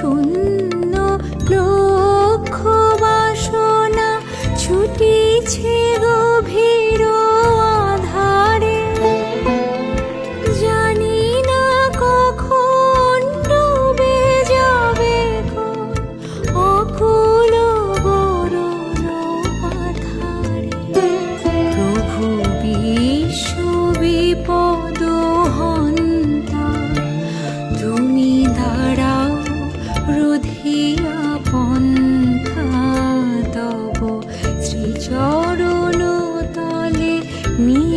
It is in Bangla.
শূন্য লক্ষ্য বাসনা ছুটিছে গো বাঁধিয়া পন্থা তলে নিয়ে